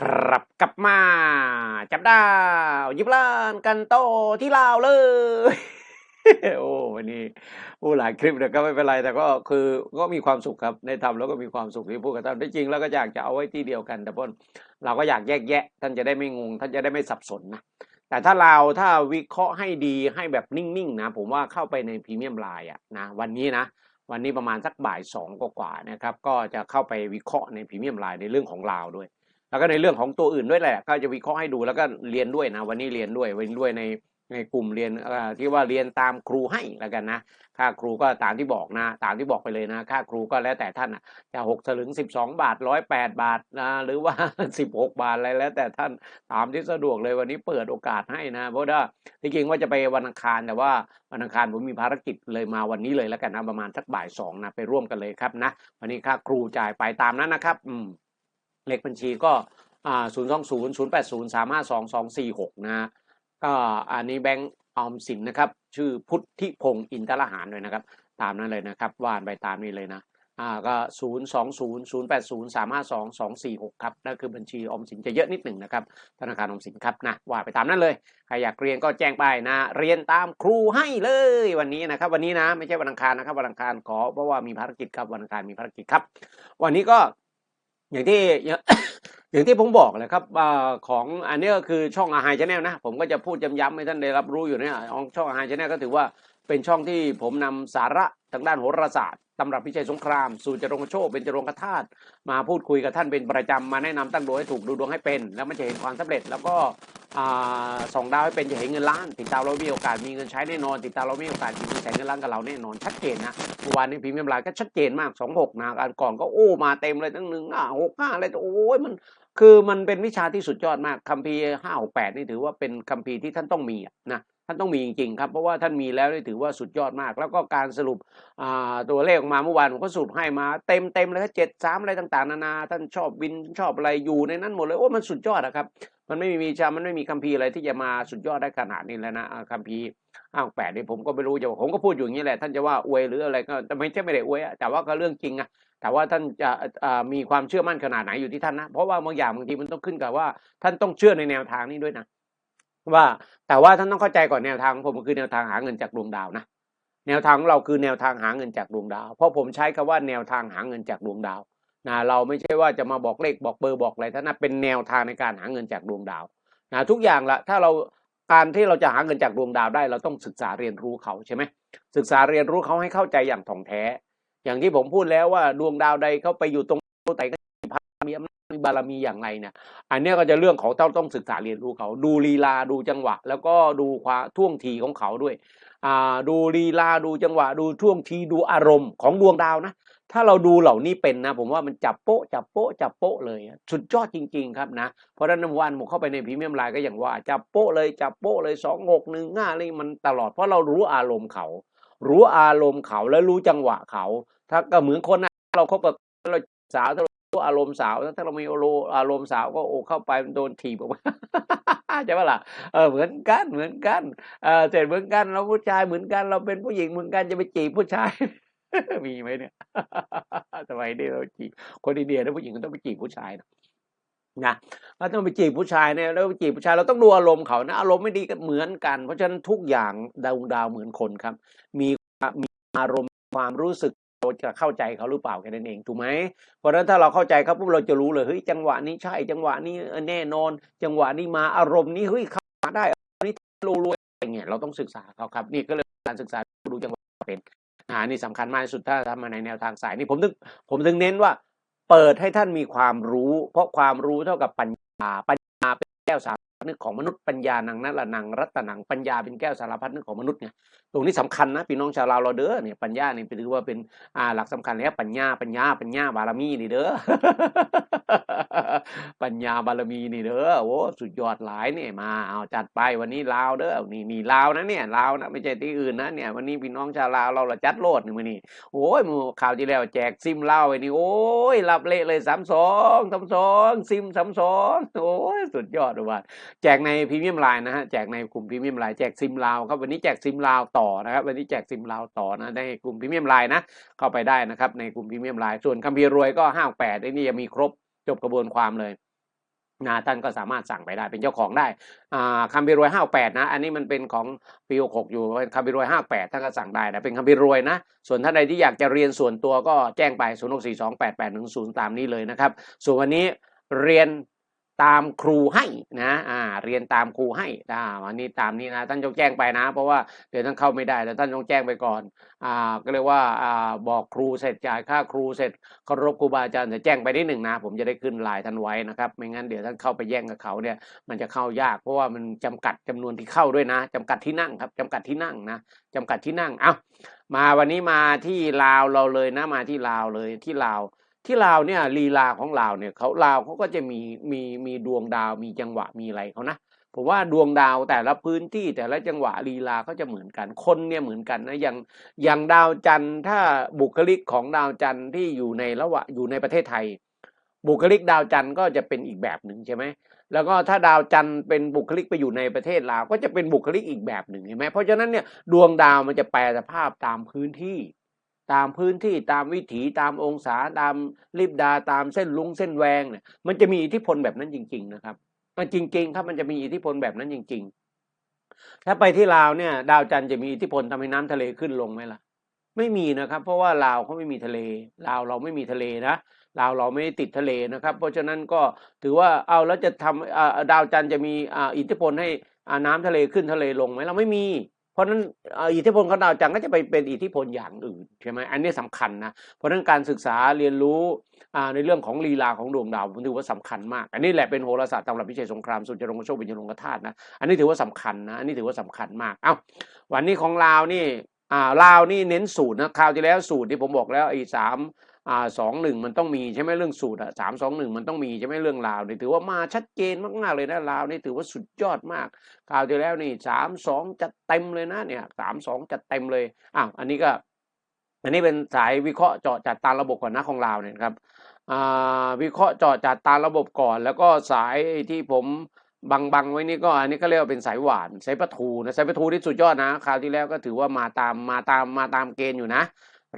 ครับกลับมา จับดาวยิบล้านกันโตที่ลาวเลย โอ้วันนี้พูดหลายคลิปแต่ก็ไม่เป็นไรแต่ก็คือก็มีความสุขครับในทำแล้วก็มีความสุขที่พูดกับท่านจริงแล้วก็อยากจะเอาไว้ที่เดียวกัน แต่พนเราก็อยากแยกแยะ ท่านจะได้ไม่งง ท่านจะได้ไม่สับสนนะแต่ถ้าเราถ้าวิเคราะห์ให้ดีให้แบบนิ่งๆนะ ผมว่าเข้าไปในพรีเมียมไลน์อะนะวันนี้นะวันนี้ประมาณสักบ่ายสองกว่าๆนะครับ ก็จะเข้าไปวิเคราะห์ในพรีเมียมไลน์ในเรื่องของลาวด้วย แล้วก็ในเรื่องของตัวอื่นด้วยแหละ ก็จะวิเคราะห์ให้ดูแล้วก็เรียนด้วยนะ วันนี้เรียนด้วยเรียนด้วยในในกลุ่มเรียนที่ว่าเรียนตามครูให้แล้วกันนะค่าครูก็ตามที่บอกนะ ตามที่บอกไปเลยนะ ค่าครูก็แล้วแต่ท่านอะจะหกสลึงสิบสองบาทร้อยแปดบาทนะหรือว่าสิบหกบาทอะไรแล้ว แต่ท่านตามที่สะดวกเลยวันนี้เปิดโอกาสให้นะ เพราะว่าที่จริงว่าจะไปวันอังคารแต่ว่าวันอังคารผมมีภารกิจเลยมาวันนี้เลยแล้วกันนะประมาณสักบ่ายสองนะไปร่วมกันเลยครับนะวันนี้ค่าครูจ่ายไปตามนั้นนะครับ อืม เลขบัญชีก็อ่าศูนย์สองศูนย์ศูนย์แปดศูนย์สามห้าสองสองสี่หกนะฮะก็อันนี้แบงก์ออมสินนะครับ ชื่อพุทธิพงศ์อินทรหารเลยนะครับ ตามนั้นเลยนะครับว่านไปตามนี้เลยนะอ่าก็ศูนย์สองศูนย์ศูนย์แปดศูนย์สามห้าสองสองสี่หกครับนั่นคือบัญชีออมสินจะเยอะนิดหนึ่งนะครับธนาคารออมสินครับนะว่าไปตามนั้นเลยใครอยากเรียนก็แจ้งไปนะ เรียนตามครูให้เลยวันนี้นะครับ วันนี้นะไม่ใช่วันอังคารนะครับวันอังคารขอเพราะว่ามีภารกิจครับวันอังคารมีภารกิจครับ วันนี้ก็ อย่างที่อย่างที่ผมบอกเลยครับอของอันนี้ก็คือช่องอาหารชาแนลนะ ผมก็จะพูดย้ำๆให้ท่านได้รับรู้อยู่เนี่ยของช่องอาหารชาแนลก็ถือว่าเป็นช่องที่ผมนำสาระทางด้านโหราศาสตร์ ตำรับพิชัยสงคราม สู่จรงโชคเป็นจรงกธาตุมาพูดคุยกับท่านเป็นประจำมาแนะนำตั้งดวงให้ถูกดูดวงให้เป็น แล้วมันจะเห็นความสำเร็จ แล้วก็ส่องดาวให้เป็นจะเห็นเงินล้าน ติดตามเรามีโอกาสมีเงินใช้แน่นอน ติดตามเรามีโอกาสมีแสนเงินล้านกับเราแน่นอนชัดเจนนะเมื่อวานนี้พรีเมมลน์ก็ชัดเจนมากสองหกนะการก่อนก็โอ้มาเต็มเลยทั้งหนึ่งอะหกห้าอะไรโอ้ยมันคือมันเป็นวิชาที่สุดยอดมากคัมภีร์ห้าหกแปดนี่ถือว่าเป็นคัมภีร์ที่ท่านต้องมีนะ ท่านต้องมีจริงๆครับ เพราะว่าท่านมีแล้วนี่ถือว่าสุดยอดมาก แล้วก็การสรุปตัวเลขออกมาเมื่อวานผมก็สรุปให้มาเต็มเต็มเลยครับเจ็ดสามอะไรต่างๆนานา ท่านชอบวินชอบอะไรอยู่ในนั้นหมดเลย โอ้มันสุดยอดอะครับ มันไม่มีวิชามันไม่มีคัมภีร์อะไรที่จะมาสุดยอดได้ขนาดนี้แล้วนะคัมภีร์ห้าวแปดนี่ผมก็ไม่รู้จะผมก็พูดอยู่อย่างนี้แหละ ท่านจะว่าอวยหรืออะไรก็แต่ไม่ใช่ไม่ได้อวยอะแต่ว่าก็เรื่องจริงอะแต่ว่าท่านจะมีความเชื่อมั่นขนาดไหนอยู่ที่ท่านนะ เพราะว่าบางอย่างบางทีมันต้องขึ้นกับว่า ท่านต้องเชื่อในแนวทางนี้ด้วยนะ ว่าแต่ว่าท่านต้องเข้าใจก่อนแนวทางของผมคือแนวทางหาเงินจากดวงดาวนะแนวทางของเราคือแนวทางหาเงินจากดวงดาว เพราะผมใช้คำว่าแนวทางหาเงินจากดวงดาวนะเราไม่ใช่ว่าจะมาบอกเลขบอกเบอร์บอกอะไรท่านนะเป็นแนวทางในการหาเงินจากดวงดาวนะทุกอย่างละถ้าเราการที่เราจะหาเงินจากดวงดาวได้ เราต้องศึกษาเรียนรู้เขาใช่ไหมศึกษาเรียนรู้เขาให้เข้าใจอย่างถ่องแท้ อย่างที่ผมพูดแล้วว่าดวงดาวใดเขาไปอยู่ตรงไหนก็มีอำนา มีบารมีอย่างไรเนี่ย อันนี้ก็จะเรื่องของต้องต้องศึกษาเรียนรู้เขา ดูลีลาดูจังหวะ แล้วก็ดูความท่วงทีของเขาด้วยอ่าดูลีลาดูจังหวะ ดูท่วงทีดูอารมณ์ของดวงดาวนะ ถ้าเราดูเหล่านี้เป็นนะ ผมว่ามันจับโป๊ะจับโป๊ะจับโป๊ะเลยสุดยอดจริง ๆ ครับนะเพราะฉะนั้นวันผมเข้าไปในพรีเมียมไลน์ก็อย่างว่าจับโป๊ะเลยจับโป๊ะเลยสองหกหนึ่งห้าเลยมันตลอดเพราะเรารู้อารมณ์เขา รู้อารมณ์เขาแล้วรู้จังหวะเขา ถ้าก็เหมือนคนนะเราคบกับเราสาว ถ้าเรารู้อารมณ์สาวถ้าเรามีอารมณ์สาวก็โอเข้าไปโดนถีบออกมาใช่ปะล่ะเออเหมือนกันเหมือนกันเออเสร็จเหมือนกันเราผู้ชายเหมือนกัน เราเป็นผู้หญิงเหมือนกันจะไปจีบผู้ชายมีไหมเนี่ยสมัยนี้เราจีบคนอินเดียนะผู้หญิงต้องไปจีบผู้ชายนะนะเราต้องไปจีบผู้ชายเนี่ยแล้วไปจีบผู้ชายเราต้องดูอารมณ์เขานะอารมณ์ไม่ดีก็เหมือนกัน เพราะฉะนั้นทุกอย่างดาวดาวเหมือนคนครับ มีมีอารมณ์ความรู้สึก เราจะเข้าใจเขาหรือเปล่าแค่นั้นเองถูกไหมเพราะฉะนั้นถ้าเราเข้าใจเขาปุ๊บเราจะรู้เลยเฮ้ยจังหวะนี้ใช่ จังหวะนี้แน่นอน จังหวะนี้มาอารมณ์นี้เฮ้ยเข้ามาได้อันนี้รู้รวยอะไรเงี้ยเราต้องศึกษาเขาครับนี่ก็เลยการศึกษาดูจังหวะเป็นอ่านี่สำคัญมากที่สุดถ้าทำมาในแนวทางสายนี่ผมถึงผมถึงเน้นว่า เปิดให้ท่านมีความรู้ เพราะความรู้เท่ากับปัญญาปัญญาเป็นแก้วสารพัดนึกของมนุษย์ปัญญานังนั่นละนังรัตนังปัญญาเป็นแก้วสารพัดนึกของมนุษย์เนี่ยตรงนี้สำคัญนะพี่น้องชาวลาวเราเด้อเนี่ยปัญญาเนี่ยถือว่าเป็นอ่าหลักสำคัญแล้วปัญญาปัญญาปัญญาบารมีนี่เด้อปัญญาบารมีนี่เด้อโอ้สุดยอดหลายเนี่ยมาเอาจัดไปวันนี้ลาวเด้อนี่นี่ลาวนะเนี่ยลาวนะไม่ใช่ที่อื่นนะเนี่ยวันนี้พี่น้องชาวลาวเราละจัดโลดนี่มือนี้โอ้ยมู่ข่าวที่แล้วแจกซิมลาวไอ้นี่โอ้ยรับเละเลยสามสองสามสองซิมสามสองโอ้ยสุดยอดเลยว่าแจกในพรีเมียมไลน์นะฮะแจกในกลุ่มพรีเมียมไลน์แจกซิมลาวครับวันนี้แจกซิมลาวต่อนะครับวันนี้แจกซิมลาวต่อนะในกลุ่มพรีเมียมไลน์นะเข้าไปได้นะครับในกลุ่มพรีเมียมไลน์ส่วนคัมภีร์รวยก็ห้าแปดไอ้นี่ยังมีครบจบกระบวนความเลยนะท่านก็สามารถสั่งไปได้เป็นเจ้าของได้คัมภีร์รวยห้าแปดนะ อันนี้มันเป็นของปีหกอยู่คัมภีร์รวยห้าแปดท่านก็สั่งได้นะเป็นคัมภีร์รวยนะ ส่วนท่านใดที่อยากจะเรียนส่วนตัวก็แจ้งไปศูนย์หกสี่สองแปดแปดหนึ่งศูนย์ตามนี้เลยนะครับ ส่วนวันนี้เรียน ตามครูให้นะอ่าเรียนตามครูให้อ่าวันนี้ตามนี้นะท่านต้องแจ้งไปนะ เพราะว่าเดี๋ยวท่านเข้าไม่ได้แต่ท่านต้องแจ้งไปก่อนอ่าก็เรียกว่าอ่าบอกครูเสร็จจ่ายค่าครูเสร็จเคารพครูบาอาจารย์จะแจ้งไปนิดหนึ่งนะ ผมจะได้ขึ้นไลน์ท่านไว้นะครับ ไม่งั้นเดี๋ยวท่านเข้าไปแย่งกับเขาเนี่ยมันจะเข้ายาก เพราะว่ามันจำกัดจำนวนที่เข้าด้วยนะจำกัดที่นั่งครับจำกัดที่นั่งนะจำกัดที่นั่งเอ้ามาวันนี้มาที่ลาวเราเลยนะมาที่ลาวเลยที่ลาว ที่ลาวเนี่ยลีลาของลาวเนี่ยเขาลาวเขาก็จะมีมีมีดวงดาวมีจังหวะมีอะไรเขานะผมว่าดวงดาวแต่ละพื้นที่แต่ละจังหวะลีลาเขาจะเหมือนกันคนเนี่ยเหมือนกันนะอย่างอย่างดาวจันทร์ถ้าบุคลิกของดาวจันทร์ที่อยู่ในระหว่างอยู่ในประเทศไทย บุคลิกดาวจันทร์ก็จะเป็นอีกแบบหนึ่งใช่ไหมแล้วก็ถ้าดาวจันทร์เป็นบุคลิกไปอยู่ในประเทศลาวก็จะเป็นบุคลิกอีกแบบหนึ่งเห็นไหมเพราะฉะนั้นเนี่ยดวงดาวมันจะแปลสภาพตามพื้นที่ ตามพื้นที่ตามวิถีตามองศาตามริบดาตามเส้นลุงเส้นแวงเนี่ยมันจะมีอิทธิพลแบบนั้นจริง ๆ นะครับ มันจริง ๆ ครับมันจะมีอิทธิพลแบบนั้นจริง ๆ ถ้าไปที่ลาวเนี่ย ดาวจันทร์จะมีอิทธิพลทำให้น้ำทะเลขึ้นลงไหมล่ะ ไม่มีนะครับ เพราะว่าลาวเขาไม่มีทะเลลาวเราไม่มีทะเลนะลาวเราไม่ได้ติดทะเลนะครับ เพราะฉะนั้นก็ถือว่าเอาแล้วจะทำดาวจันทร์จะมีอิทธิพลให้น้ำทะเลขึ้นทะเลลงไหมเราไม่มี เพราะนั้นอิทธิพลของดาวจันทร์ก็จะไปเป็นอิทธิพลอย่างอื่นใช่ไหมอันนี้สำคัญนะเพราะนั้นการศึกษาเรียนรู้ในเรื่องของลีลาของดวงดาวผมถือว่าสำคัญมาก อันนี้แหละเป็นโหราศาสตร์ตำรับพิเศษสงครามสุจรงโชคเป็นยรงคธาตุนะอันนี้ถือว่าสำคัญนะอันนี้ถือว่าสำคัญมากเอ้าวันนี้ของลาวนี่อ่าลาวนี่เน้นสูตรนะคราวที่แล้วสูตรที่ผมบอกแล้วไอ้สาม อ่าสองหนึ่งมันต้องมีใช่ไหมเรื่องสูตรอะสามสองหนึ่งมันต้องมีใช่ไหมเรื่องลาวนี่ถือว่ามาชัดเจนมากๆเลยนะลาวนี่ถือว่าสุดยอดมากคราวที่แล้วนี่สามสองจัดเต็มเลยนะเนี่ยสามสองจัดเต็มเลยอ้าวอันนี้ก็ อันนี้เป็นสายวิเคราะห์เจาะจัดตามระบบก่อนนะของลาวเนี่ยครับอ่าวิเคราะห์เจาะจัดตามระบบก่อน แล้วก็สายที่ผมบังบังไว้นี่ก็อันนี้ก็เรียกว่าเป็นสายหวานสายปะทูนะสายปะทูที่สุดยอดนะคราวที่แล้วก็ถือว่ามาตามมาตามมาตามเกณฑ์อยู่นะ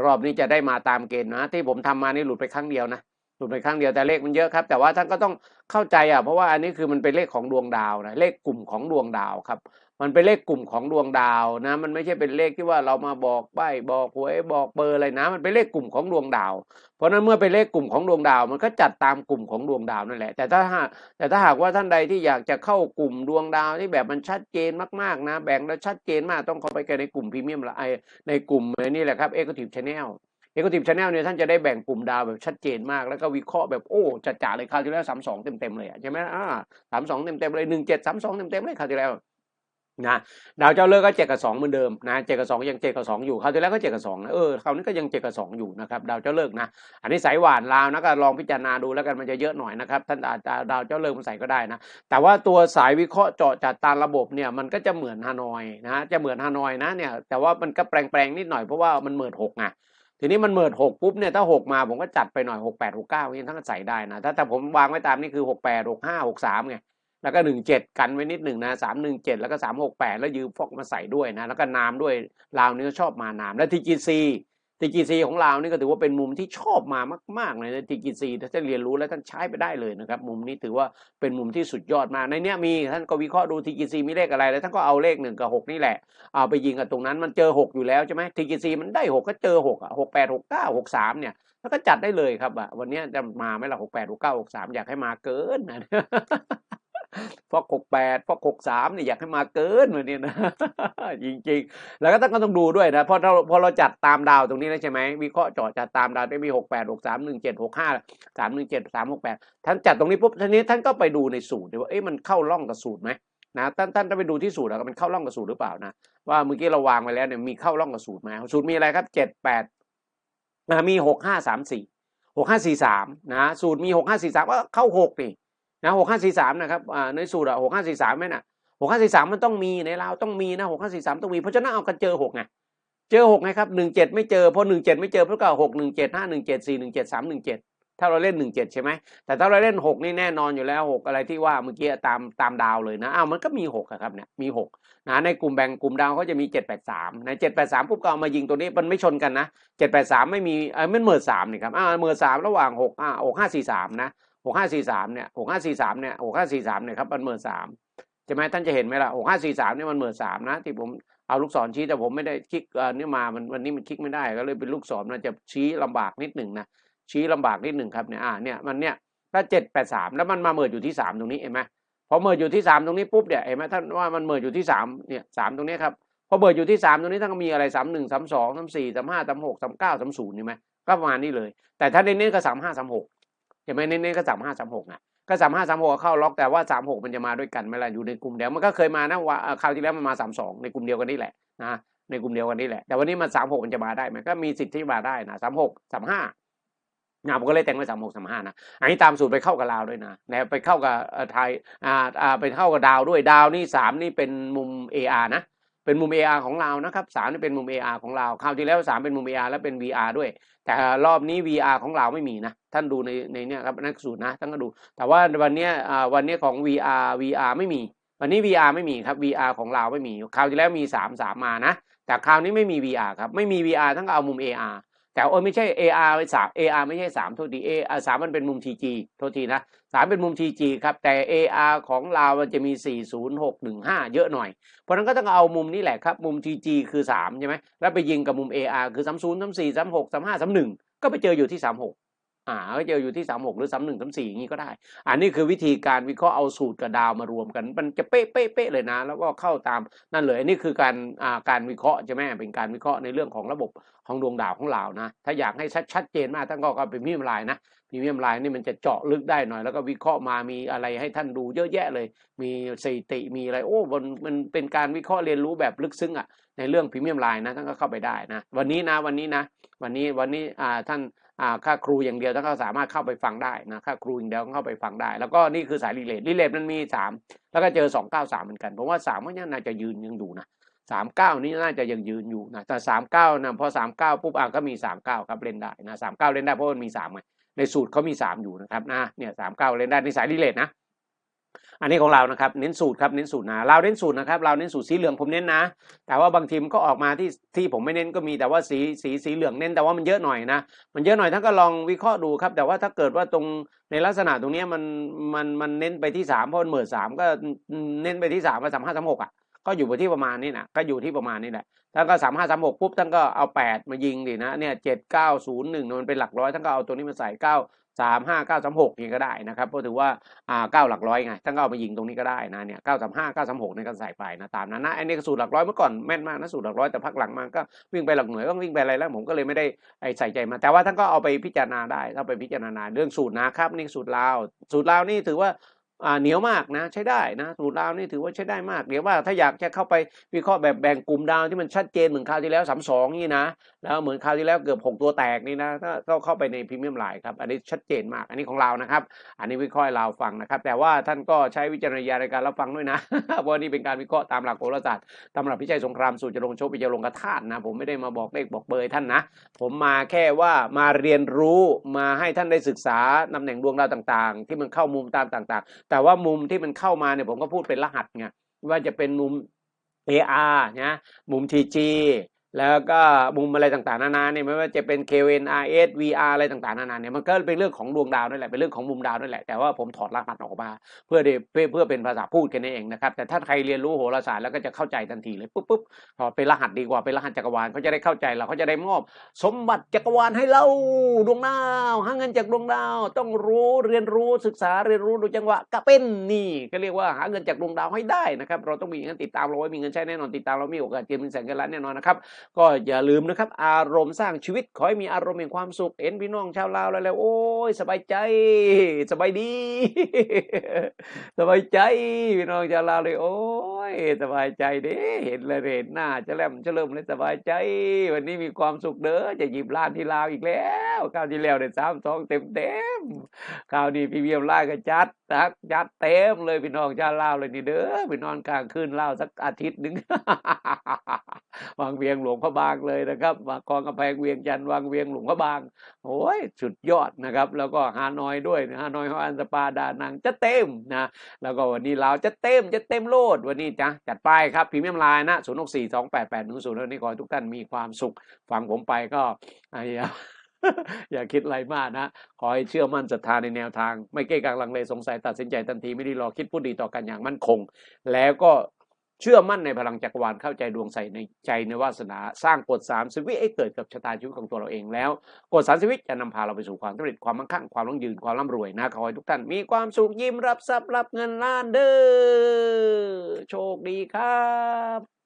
รอบนี้จะได้มาตามเกณฑ์นะ ที่ผมทำมานี่หลุดไปครั้งเดียวนะหลุดไปครั้งเดียวแต่เลขมันเยอะครับ แต่ว่าท่านก็ต้องเข้าใจอะเพราะว่าอันนี้คือมันเป็นเลขของดวงดาวนะเลขกลุ่มของดวงดาวครับ มันเป็นเลขกลุ่มของดวงดาวนะ มันไม่ใช่เป็นเลขที่ว่าเรามาบอกใบบอกหวยบอกเบอร์อะไรนะ มันเป็นเลขกลุ่มของดวงดาว เพราะนั้นเมื่อเป็นเลขกลุ่มของดวงดาว มันก็จัดตามกลุ่มของดวงดาวนั่นแหละ แต่ถ้าหากแต่ถ้าหากว่าท่านใดที่อยากจะเข้ากลุ่มดวงดาวที่แบบมันชัดเจนมากๆนะ แบ่งแล้วชัดเจนมากต้องเข้าไปในกลุ่มพรีเมียมละไอในกลุ่มนี่แหละครับ Executive Channel เอ็กซ์ทีฟชาแนลเนี่ยท่านจะได้แบ่งกลุ่มดาวแบบชัดเจนมากแล้วก็วิเคราะห์แบบโอ้จัดจ่าเลยคราวที่แล้วสามสองเต็มเต็มเลยใช่ไหมอ่าสามสองเต็มเต็มเลยหนึ่งเจ็ดสามสองเต็มเต็มเลยคราวที่แล้ว นะดาวเจ้าเลิกก็เจ็ดกับสองเหมือนเดิมนะเจ็ดกับสองยังเจ็ดกับสองอยู่คราวที่แล้วก็เจ็ดกับสองนะเออคราวนี้ก็ยังเจ็ดกับสองอยู่นะครับดาวเจ้าเลิกนะอันนี้สายหวานลาวนะก็ลองพิจารณาดูแล้วกันมันจะเยอะหน่อยนะครับท่านอาจจะดาวเจ้าเลิกมันใส่ก็ได้นะแต่ว่าตัวสายวิเคราะห์เจาะจัดตามระบบเนี่ยมันก็จะเหมือนฮานอยนะจะเหมือนฮานอยนะเนี่ยแต่ว่ามันก็แปลงๆนิดหน่อยเพราะว่ามันเหมือนหกไงทีนี้มันเมิดหกปุ๊บเนี่ยถ้าหกมาผมก็จัดไปหน่อยหกแปดหกเก้านี่ทั้งใส่ได้นะถ้าแต่ผมวางไว้ตามนี่คือหกแปดหกห้าหกสามไง แล้วก็หนึ่งเจ็ดกันไว้นิดหนึ่งนะสามหนึ่งเจ็ดแล้วก็สามหกแปดแล้วยืมฟอกมาใส่ด้วยนะ แล้วก็นามด้วยลาวนี่ก็ชอบมานาม แล้วทีจีซีทีจีซีของลาวนี่ก็ถือว่าเป็นมุมที่ชอบมามากๆเลยนะทีจีซีถ้าท่านเรียนรู้แล้วท่านใช้ไปได้เลยนะครับ มุมนี้ถือว่าเป็นมุมที่สุดยอดมากในเนี้ยมีท่านก็วิเคราะห์ดูทีจีซีมีเลขอะไรแล้วท่านก็เอาเลขหนึ่งกับหกนี่แหละเอาไปยิงกับตรงนั้นมันเจอหกอยู่แล้วใช่ไหมทีจีซีมันได้หกก็เจอหกอะหกแปดหกเก้าหกสามเนี่ยแล้วก็จัดได้เลยครับอะวันนี้จะมาไหมล่ะหกแปดหกเก้าหกสามอยากให้มาเกินนะ ฟอกหกแปดฟอกหกสามเนี่ยอยากให้มาเกินวันนี้นะจริงๆ แล้วก็ต้องก็ต้องดูด้วยนะพราะเราพอเราจัดตามดาวตรงนี้แล้วใช่ไหมวิเคราะห์เจาะจัดตามดาวได้มีหกแปดหกสามหนึ่งเจ็ดหกห้าสามหนึ่งเจ็ดสามหกแปดท่านจัดตรงนี้ปุ๊บทีนี้ท่านก็ไปดูในสูตรว่าเอ๊ะมันเข้าร่องกับสูตรไหมนะท่านท่านต้องไปดูที่สูตรแล้วมันเข้าร่องกับสูตรหรือเปล่านะว่าเมื่อกี้เราวางไว้แล้วเนี่ยมีเข้าร่องกับสูตรไหมสูตรมีอะไรครับเจ็ดแปดนะมีหกห้าสามสี่หกห้าสี่สามนะสูตรมีหกห้าสี่สามก็เข้าหกนี่ นะหกห้าสี่สามนะครับในสูตรอะหกห้าสี่สามไหมน่ะหกห้าสี่สามมันต้องมีในเราวต้องมีนะหกห้าสี่สามต้องมีเพราะฉะนั้นเอากันเจอหกไงเจอหกไงครับหนึ่งเจ็ดไม่เจอพอหนึ่งเจ็ดไม่เจอเพราะก็หกหนึ่งเจ็ดห้าหนึ่งเจ็ดสี่หนึ่งเจ็ดสามหนึ่งเจ็ดถ้าเราเล่นหนึ่งเจ็ดใช่ไหมแต่ถ้าเราเล่นหกนี่แน่นอนอยู่แล้วหกอะไรที่ว่าเมื่อกี้ตามตามดาวเลยนะอ้าวมันก็มีหกครับเนี่ยมีหกนะในกลุ่มแบ่งกลุ่มดาวเขาจะมีเจ็ดแปดสามในเจ็ดแปดสามปุ๊บก็เอามายิงตัวนี้มันไม่ชนกันนะเจ็ดแปดสามไม่มีเออมันเมิดสามนี่ครับอ้าวเมิดสามระหว่างหกอ่าหกห้าสี่สามนะ หกห้าสี่สามเนี่ยหกห้าสี่สามเนี่ยหกห้าสี่สามเนี่ยครับมันเหมือนสามใช่ไหมท่านจะเห็นไหมล่ะหกห้าสี่สามเนี่ยมันเหมือนสามนะ ที่ผมเอาลูกศรชี้แต่ผมไม่ได้คลิกเอ่อนี่มามันวันนี้มันคลิกไม่ได้ก็เลยเป็นลูกศรมันจะชี้ลำบากนิดหนึ่งนะชี้ลำบากนิดหนึ่งครับเนี่ยอ่าเนี่ยมันเนี่ยถ้าเจ็ดแปดสามแล้วมันมาเมิดอยู่ที่สามตรงนี้เห็นไหมพอเมิดอยู่ที่สามตรงนี้ปุ๊บเนี่ยเห็นไหมท่านว่ามันเมิดอยู่ที่สามเนี่ยสามตรงนี้ครับพอเมิดอยู่ที่สามตรงนี้ท่านก็มีอะไรสามหนึ่งสามสองสามสี่สามห้าสามหกสามเก้าสามศูนย์ใช่ไหมก็ประมาณนี้เลย แต่ถ้าเน้นๆก็สามห้าสามหก ห็นไหมเน้นๆก็สามห้าสามหกนะก็สามห้าสามหกเข้าล็อกแต่ว่าสามหกมันจะมาด้วยกันไหมล่ะอยู่ในกลุ่มเดียวมันก็เคยมานะว่าคราวที่แล้วมันมาสามสองในกลุ่มเดียวกันนี่แหละนะในกลุ่มเดียวกันนี่แหละแต่วันนี้มันสามหกมันจะมาได้มันก็มีสิทธิ์ที่มาได้นะสามหกสามห้านะผมก็เลยแต่งไว้สามหกสามห้านะอันนี้ตามสูตรไปเข้ากับลาวด้วยนะนะไปเข้ากับไทยอ่าอ่าไปเข้ากับดาวด้วยดาวนี่สามนี่เป็นมุม AR นะ เป็นมุม AR ของเรานะครับสามเป็นมุม AR ของเราคราวที่แล้วสามเป็นมุม AR แล้วเป็น VR ด้วย แต่รอบนี้ VR ของเราไม่มีนะ ท่านดูในในเนี้ยครับนักสูตรนะท่านก็ดู แต่ว่าวันเนี้ยวันเนี้ยของ VR VR ไม่มี วันนี้ VR ไม่มีครับ VR ของเราไม่มีคราวที่แล้วมีสามสามมานะ แต่คราวนี้ไม่มี VR ครับไม่มี VR ทั้งเอามุม AR แต่เออไม่ใช่ AR สาม AR ไม่ใช่สามโทษที AR สามมันเป็นมุม TG โทษทีนะสามเป็นมุม TG ครับ แต่ AR ของเรามันจะมี 40615 เยอะหน่อย เพราะฉะนั้นก็ต้องเอามุมนี้แหละครับ มุม TG คือ3ใช่ไหมแล้วไปยิงกับมุม AR คือ 30 34 36 35 31 ก็ไปเจออยู่ที่ 36 อ่าก็เจออยู่ที่36หรือ31 34อย่างนี้ก็ได้ อันนี้คือวิธีการวิเคราะห์เอาสูตรกับดาวมารวมกัน มันจะเป๊ะเป๊ะเป๊ะเลยนะ แล้วก็เข้าตามนั่นเลยอันนี้คือการอ่าการวิเคราะห์ใช่ไหมเป็นการวิเคราะห์ในเรื่องของระบบของดวงดาวของเรานะ ถ้าอยากให้ชัดชัดเจนมากท่านก็ก็เป็นพิมพ์ลายนะพรีเมียมไลน์นี่มันจะเจาะลึกได้หน่อย แล้วก็วิเคราะห์มามีอะไรให้ท่านดูเยอะแยะเลย มีสถิติมีอะไรโอ้มันมันเป็นการวิเคราะห์เรียนรู้แบบลึกซึ้งอะในเรื่องพรีเมียมไลน์นะท่านก็เข้าไปได้นะ วันนี้นะวันนี้นะ วันนี้วันนี้อ่าท่าน ค่าครูอย่างเดียวท่านก็สามารถเข้าไปฟังได้นะค่าครูอย่างเดียวเข้าไปฟังได้ แล้วก็นี่คือสายรีเลทรีเลทมันมีสามแล้วก็เจอสองเก้าสามเหมือนกันผมว่าสามก็น่าจะยืนยังอยู่นะสามเก้านี่น่าจะยังยืนอยู่นะแต่สามเก้านะพอสามเก้าปุ๊บอะก็มีสามเก้าครับเล่นได้นะสามเก้าเล่นได้เพราะมันมีสามไงในสูตรเขามี3อยู่นะครับนะเนี่ยสามเก้าเล่นได้ในสายรีเลทนะ อันนี้ของเรานะครับเน้นสูตรครับเน้นสูตรนะเราเน้นสูตรนะครับเราเน้นสูตรสีเหลืองผมเน้นนะ แต่ว่าบางทีมก็ออกมาที่ที่ผมไม่เน้นก็มีแต่ว่าสีสีสีเหลืองเน้นแต่ว่ามันเยอะหน่อยนะมันเยอะหน่อยท่านก็ลองวิเคราะห์ดูครับ แต่ว่าถ้าเกิดว่าตรงในลักษณะตรงนี้มันมันมันเน้นไปที่สามเพราะมันเหมือนสามก็เน้นไปที่สามมาสามห้าสามหกอะก็อยู่ที่ประมาณนี้นะก็อยู่ที่ประมาณนี้แหละท่านก็สามห้าสามหกปุ๊บท่านก็เอาแปดมายิงดินะเนี่ยเจ็ดเก้าศูนย์หนึ่งมันเป็นหลักร้อยท่านก็เอาตัวนี้มาใส่เก้า สามห้าเก้าสามหกนี่ก็ได้นะครับก็ถือว่าอ่าเก้าหลักร้อยไงท่านก็เอาไปยิงตรงนี้ก็ได้นะเนี่ยเก้าสามห้าเก้าสามหกนี่ก็ใส่ไปนะตามนั้นนะไอ้นี่สูตรหลักร้อยเมื่อก่อนแม่นมากนะสูตรหลักร้อยแต่พักหลังมาก็วิ่งไปหลักหน่วยก็วิ่งไปอะไรแล้วผมก็เลยไม่ได้ไอ้ใส่ใจมา แต่ว่าท่านก็เอาไปพิจารณาได้ถ้าไปพิจารณาเรื่องสูตรนะครับนี่สูตรลาวสูตรลาวนี่ถือว่า เหนียวมากนะใช้ได้นะสูตรดาวนี่ถือว่าใช้ได้มากเดี๋ยวว่าถ้าอยากจะเข้าไปวิเคราะห์แบบแบ่งกลุ่มดาวที่มันชัดเจนเหมือนคราวที่แล้วสามสองนี่นะแล้วเหมือนคราวที่แล้วเกือบหกตัวแตกนี่นะก็ก็เข้าไปในพรีเมียมไลน์ครับอันนี้ชัดเจนมากอันนี้ของเรานะครับ อันนี้วิเคราะห์เราฟังนะครับ แต่ว่าท่านก็ใช้วิจารณญาณในการรับฟังด้วยนะเพราะว่านี่เป็นการวิเคราะห์ตามหลักโหราศาสตร์ตำรับพิจัยสงครามสู่จะลงโชคปิจะลงกระทานนะผมไม่ได้มาบอกเลขบอกเบอร์ท่านนะ ผมมาแค่ว่ามาเรียนรู้มาให้ท่านได้ศึกษาตำแหน่งดวงดาวต่าง ๆ ที่มันเข้ามุมตามต่าง ๆแต่ว่ามุมที่มันเข้ามาเนี่ยผมก็พูดเป็นรหัสไงว่าจะเป็นมุม AR นะมุม TG แล้วก็มุมอะไรต่างๆนานาเนี่ยไม่ว่าจะเป็น KN RS VR อะไรต่างๆนานาเนี่ยมันก็เป็นเรื่องของดวงดาวนั่นแหละเป็นเรื่องของมุมดาวนั่นแหละแต่ว่าผมถอดรหัสออกมา เพื่อเพื่อเพื่อเป็นภาษาพูดกันเองนะครับแต่ถ้าใครเรียนรู้โหราศาสตร์แล้วก็จะเข้าใจทันทีเลยปุ๊บปุ๊บถอดเป็นรหัสดีกว่าเป็นรหัสจักรวาลเขาจะได้เข้าใจเราเขาจะได้มอบ สมบัติจักรวาลให้เราดวงดาวหาเงินจากดวงดาว ต้องรู้เรียนรู้ศึกษาเรียนรู้ดูจังหวะก็เป็นนี่ก็เรียกว่าหาเงินจากดวงดาวให้ได้นะครับเราต้องมีเงินติดตามเราไว้มีเงินใช้แน่นอนติดตามเรามีโอกาสเจอเป็นแสนเงินล้านแน่นอนนะครับก็อย่าลืมนะครับ อารมณ์สร้างชีวิต ขอให้มีอารมณ์แห่งความสุขเห็นพี่น้องชาวลาวแล้วแล้วโอ้ยสบายใจ สบายดี สบายใจพี่น้องชาวลาวเลย โอ้ยสบายใจเด้เห็นเลยเห็นหน้าจะแลมจะเริ่มเลยสบายใจ วันนี้มีความสุขเด้อจะหยิบล้านที่ลาวอีกแล้วคราวที่แล้วเนี่ยสามสองเต็มเต็มๆคราวนี้พี่เบียมไล่ก็จัดจัดจัดเต็มเลยพี่น้องชาวลาวเลยนี่เด้อไปนอนกลางคืนลาวสักอาทิตย์หนึ่ง วางเวียงหลวงพระบางเลยนะครับมากองกำแพงเวียงจันทร์วางเวียงหลวงพระบางโอ้ยสุดยอดนะครับ แล้วก็ฮานอยด้วยฮานอยฮออนสปาดานังจะเต็มนะแล้วก็วันนี้เราจะเต็มจะเต็มโลดวันนี้จ้ะจัดไปครับพรีเมียมลน์นะศูนย์หกสี่สองแปดแปดหนึ่งศูนย์วันนี้ขอให้ทุกท่านมีความสุขฟังผมไปก็อ้ยาอย่าคิดอะไรมากนะ ขอให้เชื่อมั่นศรัทธาในแนวทาง ไม่เก้กังลังเลสงสัยตัดสินใจทันทีไม่ได้รอคิดพูดดีต่อกันอย่างมั่นคง แล้วก็ เชื่อมั่นในพลังจักรวาลเข้าใจดวงใสในใจในวาสนาสร้างกฎสามสวิให้เกิดกับชะตาชีวิตของตัวเราเองแล้วกฎสามสิบวิจะนำพาเราไปสู่ความสำเร็จความมั่งคั่งความร่ำยืนความร่ำรวยนะขอให้ทุกท่านมีความสุขยิ้มรับทรัพย์รับเงินล้านเด้อโชคดีครับ